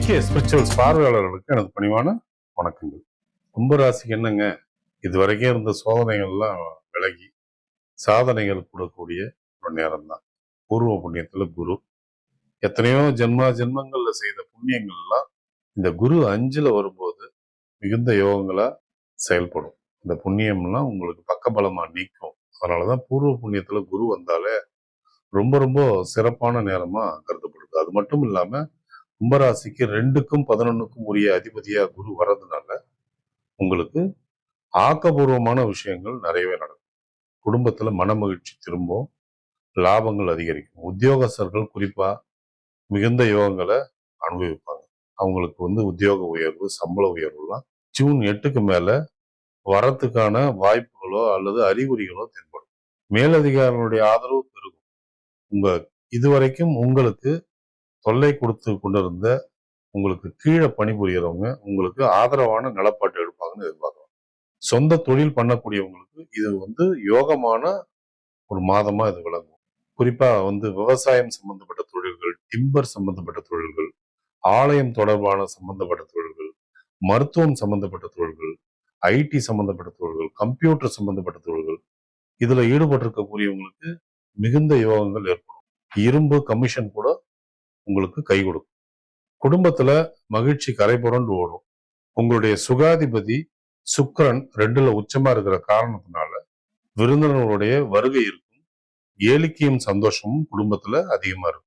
ஏசிய ஸ்பிரிச்சுவல்ஸ் பார்வையாளர்களுக்கு எனது பணிவான வணக்கங்கள். கும்பராசிக்கு என்னங்க? இது வரைக்கும் இருந்த சோதனைகள்லாம் விலகி சாதனைகள் கொடுக்கக்கூடிய ஒரு நேரம் தான் பூர்வ புண்ணியத்துல குரு. எத்தனையோ ஜென்மா ஜென்மங்கள்ல செய்த புண்ணியங்கள்லாம் இந்த குரு அஞ்சுல வரும்போது மிகுந்த யோகங்களாக செயல்படும். இந்த புண்ணியம்லாம் உங்களுக்கு பக்கபலமாக நீக்கும். அதனால தான் பூர்வ புண்ணியத்துல குரு வந்தாலே ரொம்ப ரொம்ப சிறப்பான நேரமா கருதப்படுது. அது மட்டும் இல்லாமல் கும்பராசிக்கு ரெண்டுக்கும் பதினொன்னுக்கும் உரிய அதிபதியா குரு வர்றதுனால உங்களுக்கு ஆக்கபூர்வமான விஷயங்கள் நிறையவே நடக்கும். குடும்பத்துல மனமகிழ்ச்சி திரும்பும். லாபங்கள் அதிகரிக்கும். உத்தியோகஸ்தர்கள் குறிப்பா மிகுந்த யோகங்களை அனுபவிப்பாங்க. அவங்களுக்கு வந்து உத்தியோக உயர்வு சம்பள உயர்வுலாம் ஜூன் எட்டுக்கு மேல வரத்துக்கான வாய்ப்புகளோ அல்லது அறிகுறிகளோ தென்படும். மேலதிகாரிகளுடைய ஆதரவு பெருகும். உங்க இதுவரைக்கும் உங்களுக்கு தொல்லை கொடுத்து கொண்டிருந்த உங்களுக்கு கீழே பணிபுரியறவங்க உங்களுக்கு ஆதரவான நிலப்பாட்டு எடுப்பாங்கன்னு எதிர்பார்க்கலாம் சொந்த தொழில் பண்ணக்கூடியவங்களுக்கு இது வந்து யோகமான ஒரு மாதமா இது விளங்கும். குறிப்பா வந்து விவசாயம் சம்பந்தப்பட்ட தொழில்கள் டிம்பர் சம்பந்தப்பட்ட தொழில்கள் ஆலயம் தொடர்பான சம்பந்தப்பட்ட தொழில்கள் மருத்துவம் சம்பந்தப்பட்ட தொழில்கள் ஐடி சம்பந்தப்பட்ட தொழில்கள் கம்ப்யூட்டர் சம்பந்தப்பட்ட தொழில்கள் இதுல ஈடுபட்டிருக்கக்கூடியவங்களுக்கு மிகுந்த யோகங்கள் ஏற்படும். இரும்பு கமிஷன் கூட உங்களுக்கு கை கொடுக்கும். குடும்பத்துல மகிழ்ச்சி கரை புரண்டு ஓடும். உங்களுடைய சுகாதிபதி சுக்கரன் ரெண்டுல உச்சமா இருக்கிற காரணத்தினால விருந்தினர்களுடைய வருகை இருக்கும். ஏலிக்கையும் சந்தோஷமும் குடும்பத்துல அதிகமா இருக்கும்.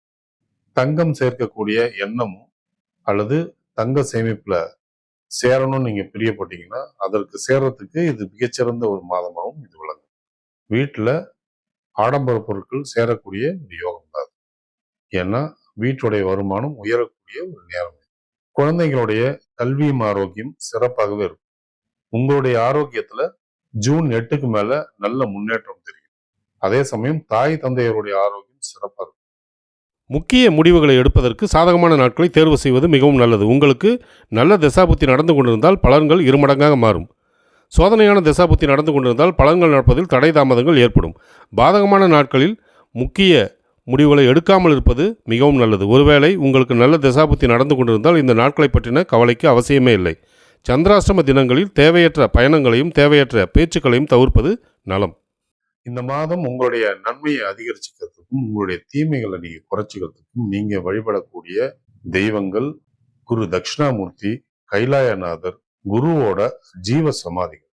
தங்கம் சேர்க்கக்கூடிய எண்ணமும் அல்லது தங்க சேமிப்புல சேரணும்னு நீங்க பிரியப்பட்டீங்கன்னா அதற்கு சேர்றதுக்கு இது மிகச்சிறந்த ஒரு மாதமாகவும் இது விளங்கும். வீட்டுல ஆடம்பர பொருட்கள் சேரக்கூடிய ஒரு யோகம் தான் ஏன்னா வீட்டுடைய வருமானம் உயரக்கூடிய ஒரு நேரம். குழந்தைங்களுடைய குழந்தைகளுடைய கல்வியும் ஆரோக்கியம் சிறப்பாகவே இருக்கும். உங்களுடைய ஆரோக்கியத்துல ஜூன் எட்டுக்கு மேல நல்ல முன்னேற்றம் தெரியும். அதே சமயம் தாய் தந்தையருடைய ஆரோக்கியம் சிறப்பாக இருக்கும். முக்கிய முடிவுகளை எடுப்பதற்கு சாதகமான நாட்களை தேர்வு செய்வது மிகவும் நல்லது. உங்களுக்கு நல்ல திசாபுத்தி நடந்து கொண்டிருந்தால் பலன்கள் இருமடங்காக மாறும். சோதனையான திசாபுத்தி நடந்து கொண்டிருந்தால் பலன்கள் நடப்பதில் தடை தாமதங்கள் ஏற்படும். பாதகமான நாட்களில் முக்கிய முடிவுகளை எடுக்காமல் இருப்பது மிகவும் நல்லது. ஒருவேளை உங்களுக்கு நல்ல தசாபுத்தி நடந்து கொண்டிருந்தால் இந்த நாட்களை பற்றின கவலைக்கு அவசியமே இல்லை. சந்திராஷ்டம தினங்களில் தேவையற்ற பயணங்களையும் தேவையற்ற பேச்சுக்களையும் தவிர்ப்பது நலம். இந்த மாதம் உங்களுடைய நன்மையை அதிகரிச்சுக்கிறதுக்கும் உங்களுடைய தீமைகளை நீங்கள் குறைச்சிக்கிறதுக்கும் நீங்கள் வழிபடக்கூடிய தெய்வங்கள் குரு தட்சிணாமூர்த்தி கைலாயநாதர் குருவோட ஜீவ சமாதிகள்.